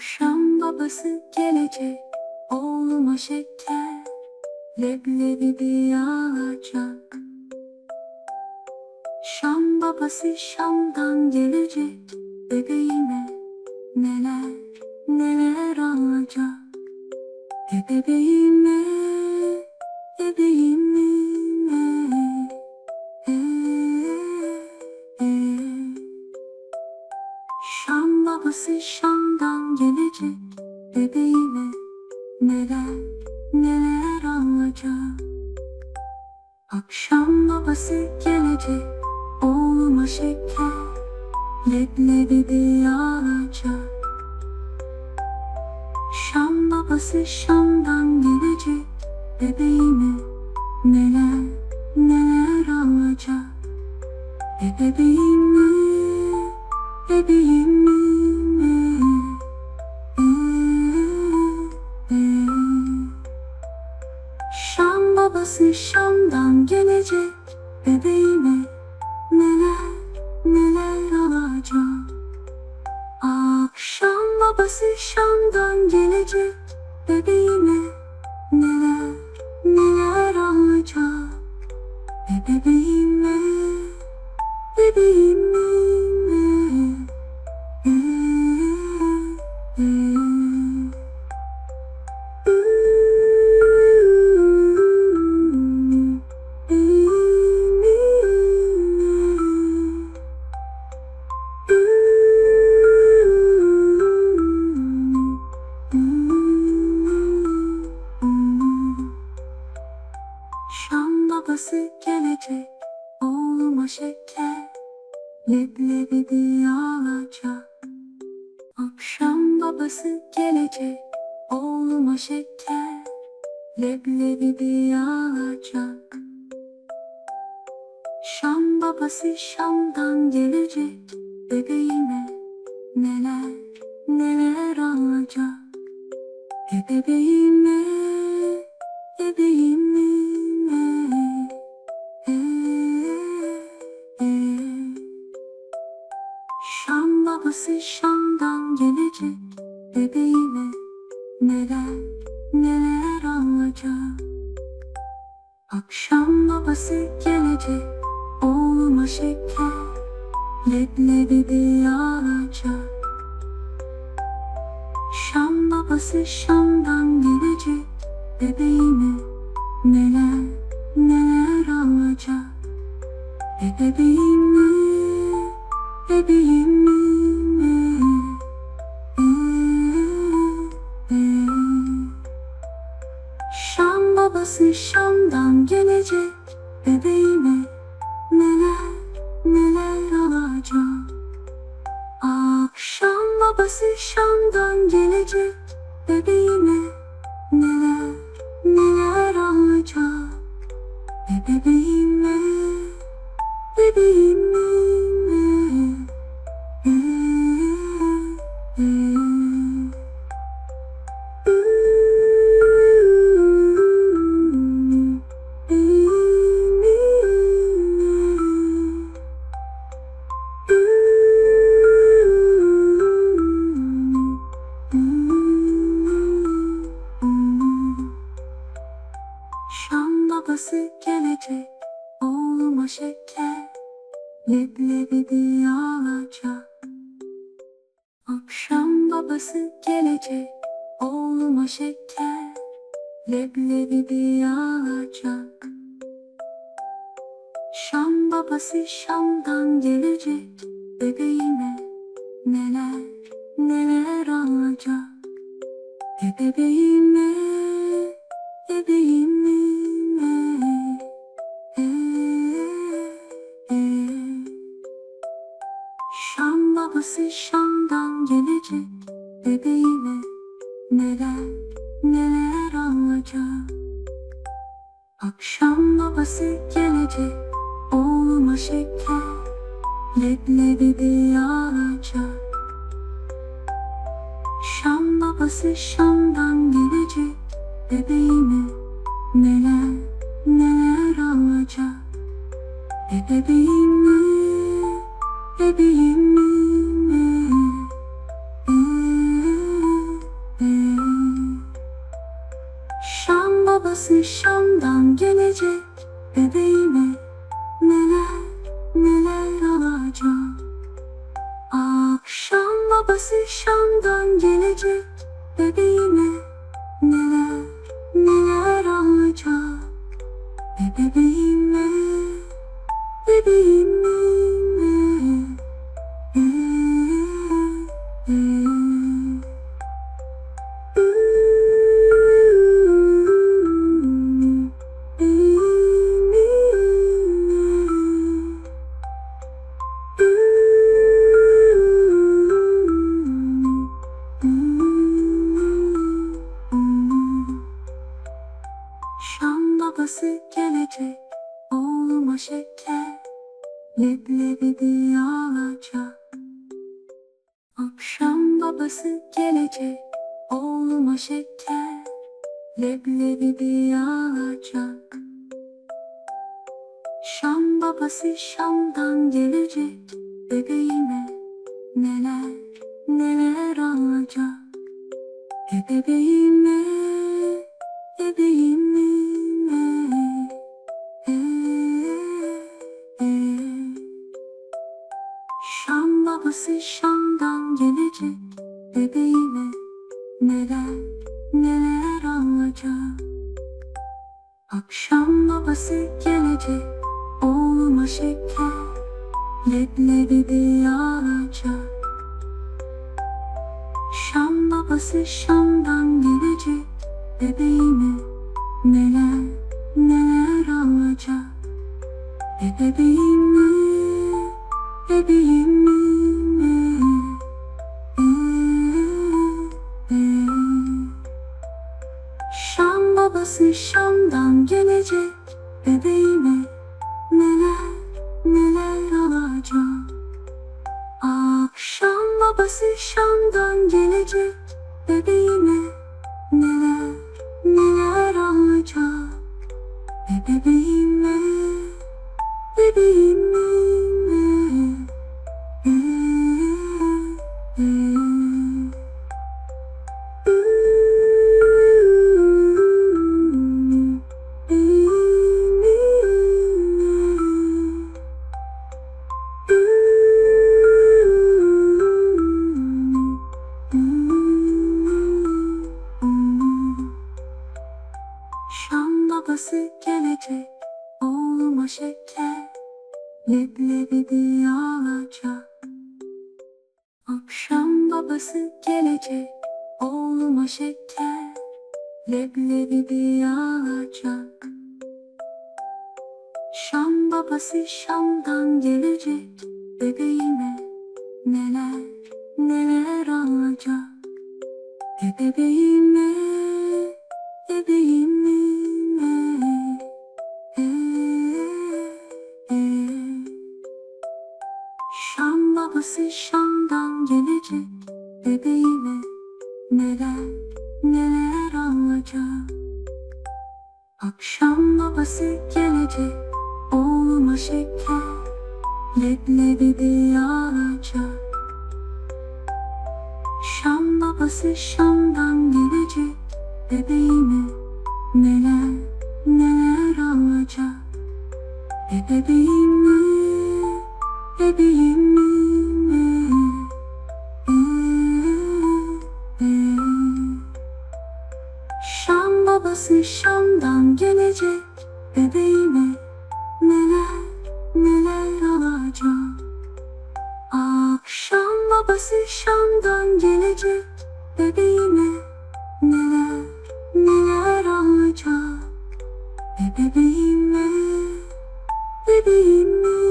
Akşam babası gelecek oğluma şeker Leblebi bir alacak Şam babası Şam'dan gelecek Bebeğime neler neler alacak E bebeğime bebeğime e, e. Şam babası Şam'dan gelecek Bebeğime neler neler alacak Akşam babası gelecek Oğluma şeker Leblebi bir alacak Şam babası Şam'dan gelecek Bebeğime neler neler alacak E bebeğime Bebeğim Şam babası Şam'dan gelecek Bebeğime? Neler neler alacak Akşam babası Şam'dan gelecek Bebeğime. Neler neler alacak bebeğime Bebeğime gelecek Oğluma şeker Leblebi bir alacak Akşam babası gelecek Oğluma şeker Leblebi bir alacak Şam babası Şam'dan gelecek gelecek Bebeğime neler neler alacak Akşam babası gelecek Oğluma şeker Leblebi bir alacak Şam babası Şam'dan gelecek Bebeğime Bebeğime neler neler alacak Akşam babası Şam'dan gelecek. Bebeğime Leblebi bir alacak Şam babası Şam'dan gelecek. Bebeğime neler neler alacak? E bebeğime Bebeğime e, e. Şam babası Şam'dan gelecek. Bebeğime neler neler alacak Akşam babası gelecek Oğluma şeker. Leblebi bir alacak Şam babası Şam'dan gelecek Bebeğime neler neler alacak. E bebeğime Bebeğime babası Şam'dan gelecek bebeğime? Neler neler alacak Akşam babası Şam'dan gelecek bebeğime. Neler neler alacak Be Leblebi alacak. Akşam babası gelecek. Oğluma şeker Leblebi alacak Şam babası Şam'dan gelecek. Bebeğime neler neler alacak. E bebeğime Akşam babası gelecek oğluma şeker leblebi alacak Şam babası Şam'dan gelecek. Bebeğime neler neler alacak. Bebeğime bebeğime babası Şam'dan gelecek bebeğime babası gelecek oğluma şeker? Leblebi alacak Akşam babası gelecek oğluma şeker. Leblebi alacak Şam babası Şam'dan gelecek bebeğime neler neler alacak? E bebeğime Şam babası Şam'dan gelecek bebeğime neler neler alacak Akşam babası gelecek oğluma şeker leblebi alacak Şam babası Şam'dan gelecek bebeğime neler neler alacak E bebeğime bebeğime e. Şam babası Şam'dan gelecek bebeğime neler neler alacak Akşam babası Şam'dan gelecek bebeğime neler neler alacak bebeğime bebeğime